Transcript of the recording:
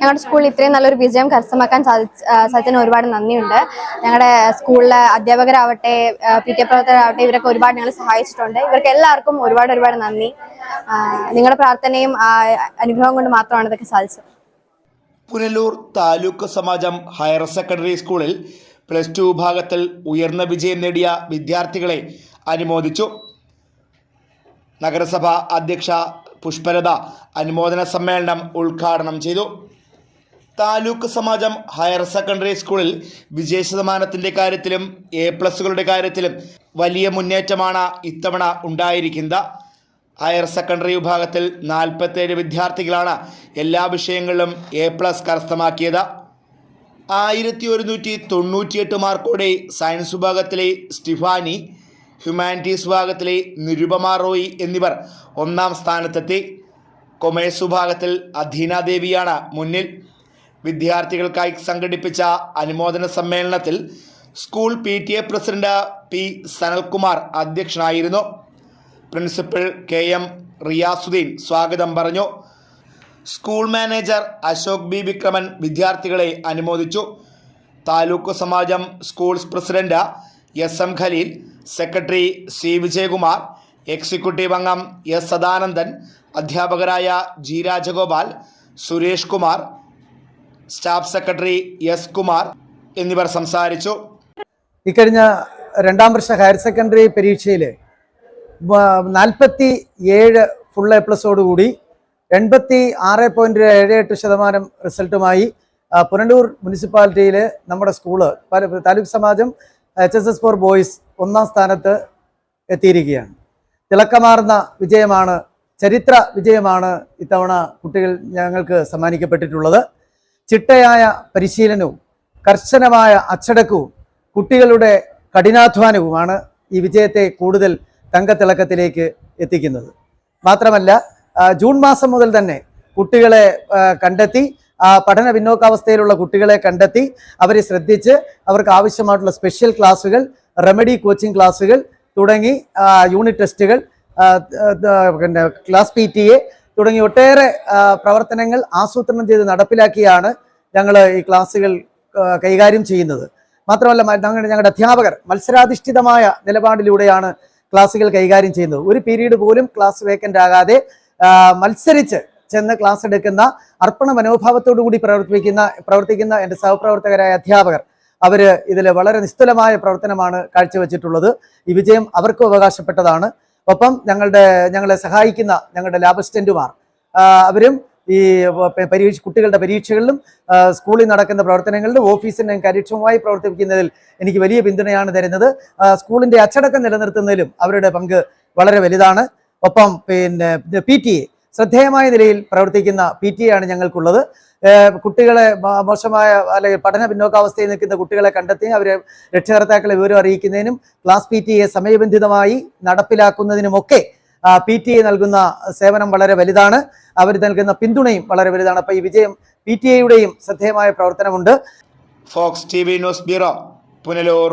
ഞങ്ങളുടെ സ്കൂളിൽ ഇത്രയും നല്ലൊരു വിജയം കരസ്ഥമാക്കാൻ സാധിച്ച ഒരുപാട് നന്ദിയുണ്ട്. ഞങ്ങളുടെ സ്കൂളിലെ അധ്യാപകരാവട്ടെ പി ടി പ്രവർത്തകരാവട്ടെ ഇവരൊക്കെ ഒരുപാട് ഞങ്ങൾ സഹായിച്ചിട്ടുണ്ട്. ഇവർക്ക് എല്ലാവർക്കും ഒരുപാട് ഒരുപാട് നന്ദി. നിങ്ങളുടെ പ്രാർത്ഥനയും അനുഗ്രഹം കൊണ്ട് മാത്രമാണ് ഇതൊക്കെ സാധിച്ചത്. പുനലൂർ താലൂക്ക് സമാജം ഹയർ സെക്കൻഡറി സ്കൂളിൽ പ്ലസ് ടു വിഭാഗത്തിൽ ഉയർന്ന വിജയം നേടിയ വിദ്യാർത്ഥികളെ അനുമോദിച്ചു. നഗരസഭ അധ്യക്ഷ പുഷ്പലത അനുമോദന സമ്മേളനം ഉദ്ഘാടനം ചെയ്തു. താലൂക്ക് സമാജം ഹയർ സെക്കൻഡറി സ്കൂളിൽ വിജയശതമാനത്തിന്റെ കാര്യത്തിലും എ പ്ലസുകളുടെ കാര്യത്തിലും വലിയ മുന്നേറ്റമാണ് ഇത്തവണ ഉണ്ടായിരിക്കുന്നത്. ഹയർ സെക്കൻഡറി വിഭാഗത്തിൽ നാൽപ്പത്തേഴ് വിദ്യാർത്ഥികളാണ് എല്ലാ വിഷയങ്ങളിലും എ പ്ലസ് കരസ്ഥമാക്കിയത്. ആയിരത്തി ഒരുന്നൂറ്റി തൊണ്ണൂറ്റിയെട്ട് മാർക്കോടെ സയൻസ് വിഭാഗത്തിലെ സ്റ്റിഫാനി ഹ്യൂമാനിറ്റീസ് വിഭാഗത്തിലെ നിരുപമ റോയി എന്നിവർ ഒന്നാം സ്ഥാനത്തെത്തി. കൊമേഴ്സ് വിഭാഗത്തിൽ അധീന ദേവിയാണ് മുന്നിൽ. വിദ്യാർത്ഥികൾക്കായി സംഘടിപ്പിച്ച അനുമോദന സമ്മേളനത്തിൽ school P T A president P Sanalkumar അധ്യക്ഷനായിരുന്നു. പ്രിൻസിപ്പൽ കെ എം റിയാസുദ്ദീൻ സ്വാഗതം പറഞ്ഞു. School manager Ashok B Vikraman വിദ്യാർത്ഥികളെ അനുമോദിച്ചു. Taluk Samajam schools president S M Khaleel secretary C Vijayakumar executive അംഗം എസ് സദാനന്ദൻ അധ്യാപകരായ G Rajagopal Suresh Kumar staff secretary S Kumar എന്നിവർ സംസാരിച്ചു. ഇക്കഴിഞ്ഞ രണ്ടാം വർഷ ഹയർ സെക്കൻഡറി പരീക്ഷയിൽ നാൽപ്പത്തി ഏഴ് ഫുൾ എ പ്ലസോടുകൂടി എൺപത്തി ആറ് പോയിന്റ് ഏഴ് എട്ട് ശതമാനം റിസൾട്ടുമായി പുനലൂർ മുനിസിപ്പാലിറ്റിയിൽ നമ്മുടെ school taluk Samajam H S S for boys ഒന്നാം സ്ഥാനത്ത് എത്തിയിരിക്കുകയാണ്. തിളക്കമാർന്ന വിജയമാണ് ചരിത്ര വിജയമാണ് ഇത്തവണ കുട്ടികൾ ഞങ്ങൾക്ക് സമ്മാനിക്കപ്പെട്ടിട്ടുള്ളത്. ചിട്ടയായ പരിശീലനവും കർശനമായ അച്ചടക്കവും കുട്ടികളുടെ കഠിനാധ്വാനവുമാണ് ഈ വിജയത്തെ കൂടുതൽ തങ്കത്തിളക്കത്തിലേക്ക് എത്തിക്കുന്നത്. മാത്രമല്ല ജൂൺ മാസം മുതൽ തന്നെ കുട്ടികളെ കണ്ടെത്തി പഠന പിന്നോക്കാവസ്ഥയിലുള്ള കുട്ടികളെ കണ്ടെത്തി അവരെ ശ്രദ്ധിച്ച് അവർക്ക് ആവശ്യമായിട്ടുള്ള സ്പെഷ്യൽ ക്ലാസ്സുകൾ റെമഡി കോച്ചിങ് ക്ലാസ്സുകൾ തുടങ്ങി യൂണിറ്റ് ടെസ്റ്റുകൾ പിന്നെ ക്ലാസ് പി ടി എ തുടങ്ങി ഒട്ടേറെ പ്രവർത്തനങ്ങൾ ആസൂത്രണം ചെയ്ത് നടപ്പിലാക്കിയാണ് ഞങ്ങൾ ഈ ക്ലാസ്സുകൾ കൈകാര്യം ചെയ്യുന്നത്. മാത്രമല്ല ഞങ്ങളുടെ അധ്യാപകർ മത്സരാധിഷ്ഠിതമായ നിലപാടിലൂടെയാണ് ക്ലാസ്സുകൾ കൈകാര്യം ചെയ്യുന്നത്. ഒരു പീരീഡ് പോലും ക്ലാസ് വേക്കന്റ് ആകാതെ മത്സരിച്ച് ചെന്ന് ക്ലാസ് എടുക്കുന്ന അർപ്പണ മനോഭാവത്തോടു കൂടി പ്രവർത്തിക്കുന്ന പ്രവർത്തിക്കുന്ന എന്റെ സഹപ്രവർത്തകരായ അധ്യാപകർ. അവർ ഇതിൽ വളരെ നിസ്തുലമായ പ്രവർത്തനമാണ് കാഴ്ചവെച്ചിട്ടുള്ളത്. ഈ വിജയം അവർക്കും അവകാശപ്പെട്ടതാണ്. ഒപ്പം ഞങ്ങളുടെ ഞങ്ങളെ സഹായിക്കുന്ന ഞങ്ങളുടെ ലാബ് അസിസ്റ്റന്റുമാർ അവരും ഈ പരീക്ഷ കുട്ടികളുടെ പരീക്ഷകളിലും സ്കൂളിൽ നടക്കുന്ന പ്രവർത്തനങ്ങളിലും ഓഫീസിനും കാര്യക്ഷമമായി പ്രവർത്തിപ്പിക്കുന്നതിൽ എനിക്ക് വലിയ പിന്തുണയാണ് തരുന്നത്. സ്കൂളിന്റെ അച്ചടക്കം നിലനിർത്തുന്നതിലും അവരുടെ പങ്ക് വളരെ വലുതാണ്. ഒപ്പം പിന്നെ പി ടി എ ശ്രദ്ധേയമായ നിലയിൽ പ്രവർത്തിക്കുന്ന പി ടി ആണ് ഞങ്ങൾക്കുള്ളത്. കുട്ടികളെ മോശമായ അല്ലെങ്കിൽ പഠന പിന്നോക്കാവസ്ഥയിൽ നിൽക്കുന്ന കുട്ടികളെ കണ്ടെത്തി അവരെ രക്ഷകർത്താക്കളെ വിവരം അറിയിക്കുന്നതിനും ക്ലാസ് പി ടി എ സമയബന്ധിതമായി നടപ്പിലാക്കുന്നതിനുമൊക്കെ പി ടി എ നൽകുന്ന സേവനം വളരെ വലുതാണ്. അവർ നൽകുന്ന പിന്തുണയും വളരെ വലുതാണ്. അപ്പോൾ ഈ വിജയം പി ടി എയുടെയും ശ്രദ്ധേയമായ പ്രവർത്തനമുണ്ട്. Fox T V news bureau Punalur